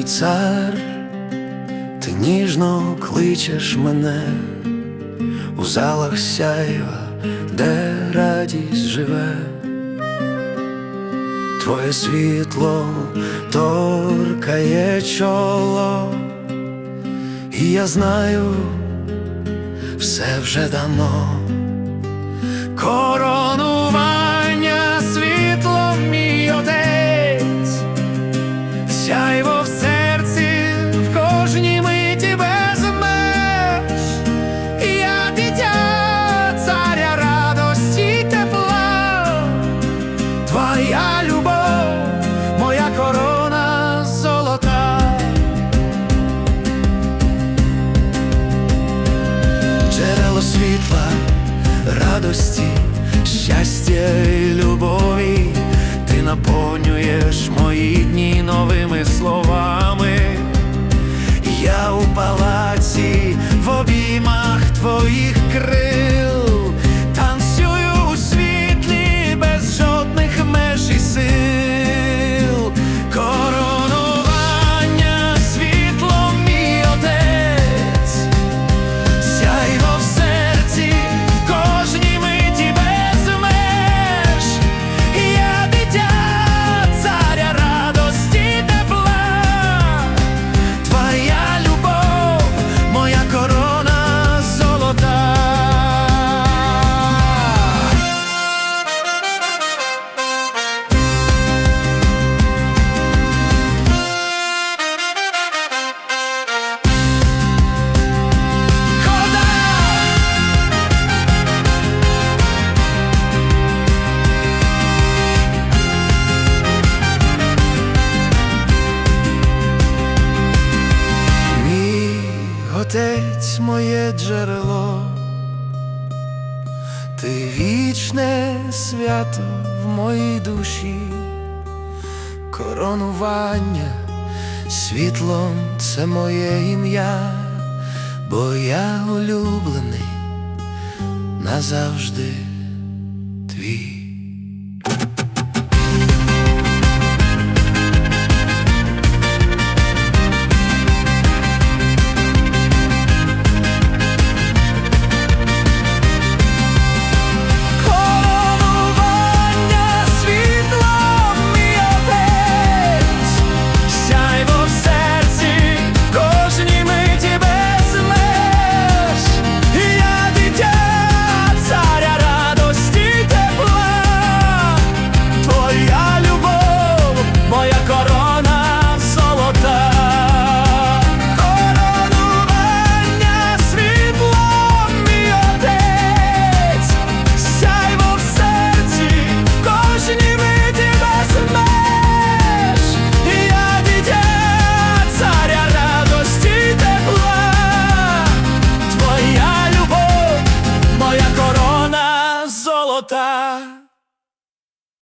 цар, ти ніжно кличеш мене у залах сяєва, де радість живе. Твоє світло торкає чоло, і я знаю, все вже дано. Коронування світла, радості, щастя і любові, ти наповнюєш мої дні новими словами. Я у палаці в обіймах твоїх отець, моє джерело, ти вічне свято в моїй душі, коронування світлом це моє ім'я, бо я улюблений назавжди твій.